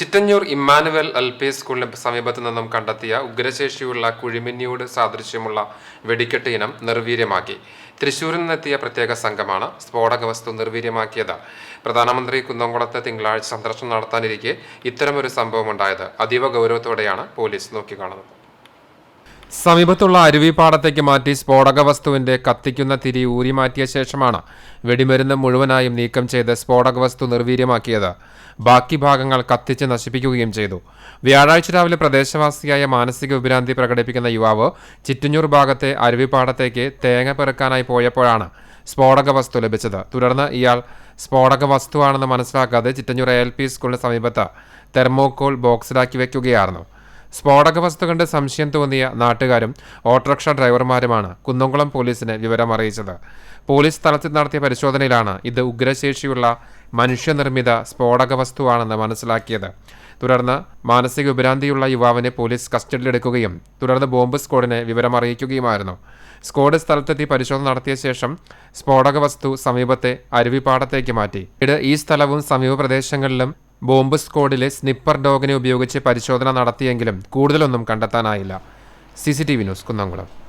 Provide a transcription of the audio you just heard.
Chittanjoor Emmanuel L P സ്കൂളിന് സമീപത്തു നിന്നും കണ്ടെത്തിയ ഉഗ്രശേഷിയുള്ള കുഴിമിന്നിയോട് സാദൃശ്യമുള്ള വെടിക്കെട്ട് ഇനം നിർവീര്യമാക്കി. തൃശൂരിൽ നിന്നെത്തിയ പ്രത്യേക സംഘമാണ് സ്ഫോടക വസ്തു നിർവീര്യമാക്കിയത്. പ്രധാനമന്ത്രി കുന്നംകുളത്ത് തിങ്കളാഴ്ച സന്ദർശനം നടത്താനിരിക്കെ ഇത്തരമൊരു സംഭവമുണ്ടായത്. അതീവ ഗൗരവത്തോടെയാണ് പോലീസ് നോക്കിക്കാണുന്നത്. സമീപത്തുള്ള അരുവിപ്പാടത്തേക്ക് മാറ്റി സ്ഫോടക വസ്തുവിന്റെ കത്തിക്കുന്ന തിരി ഊരിമാറ്റിയ ശേഷമാണ് വെടിമരുന്ന് മുഴുവനായും നീക്കം ചെയ്ത് സ്ഫോടക വസ്തു നിർവീര്യമാക്കിയത്. ബാക്കി ഭാഗങ്ങൾ കത്തിച്ച് നശിപ്പിക്കുകയും ചെയ്തു. വ്യാഴാഴ്ച രാവിലെ പ്രദേശവാസിയായ മാനസിക വിഭ്രാന്തി പ്രകടിപ്പിക്കുന്ന യുവാവ് ചിറ്റഞ്ഞൂർ ഭാഗത്തെ അരുവിപ്പാടത്തേക്ക് തേങ്ങ പെറുക്കാനായി പോയപ്പോഴാണ് സ്ഫോടക വസ്തു ലഭിച്ചത്. തുടർന്ന് ഇയാൾ സ്ഫോടക വസ്തുവാണെന്ന് മനസ്സിലാക്കാതെ ചിറ്റഞ്ഞൂർ എൽ പി സ്കൂളിന് സമീപത്ത് തെർമോക്കോൾ ബോക്സിലാക്കി വെക്കുകയായിരുന്നു സ്ഫോടക വസ്തു കണ്ട് സംശയം തോന്നിയ നാട്ടുകാരും ഓട്ടോറിക്ഷ ഡ്രൈവർമാരുമാണ് കുന്നംകുളം പോലീസിന് വിവരം അറിയിച്ചത്. പോലീസ് സ്ഥലത്ത് നടത്തിയ പരിശോധനയിലാണ് ഇത് ഉഗ്രശേഷിയുള്ള മനുഷ്യനിർമ്മിത സ്ഫോടക വസ്തുവാണെന്ന് മനസ്സിലാക്കിയത്. തുടർന്ന് മാനസിക വിഭ്രാന്തിയുള്ള യുവാവിനെ പോലീസ് കസ്റ്റഡിയിലെടുക്കുകയും തുടർന്ന് ബോംബ് സ്ക്വാഡിനെ വിവരം അറിയിക്കുകയുമായിരുന്നു. സ്ക്വാഡ് സ്ഥലത്തെത്തി പരിശോധന നടത്തിയ ശേഷം സ്ഫോടക വസ്തു സമീപത്തെ അരുവിപ്പാടത്തേക്ക് മാറ്റി. ഇത് ഈ സ്ഥലവും സമീപ പ്രദേശങ്ങളിലും ബോംബ് സ്ക്വാഡിലെ സ്നിപ്പർ ഡോഗിനെ ഉപയോഗിച്ച് പരിശോധന നടത്തിയെങ്കിലും കൂടുതലൊന്നും കണ്ടെത്താനായില്ല. C C T V news Kunnamkulam.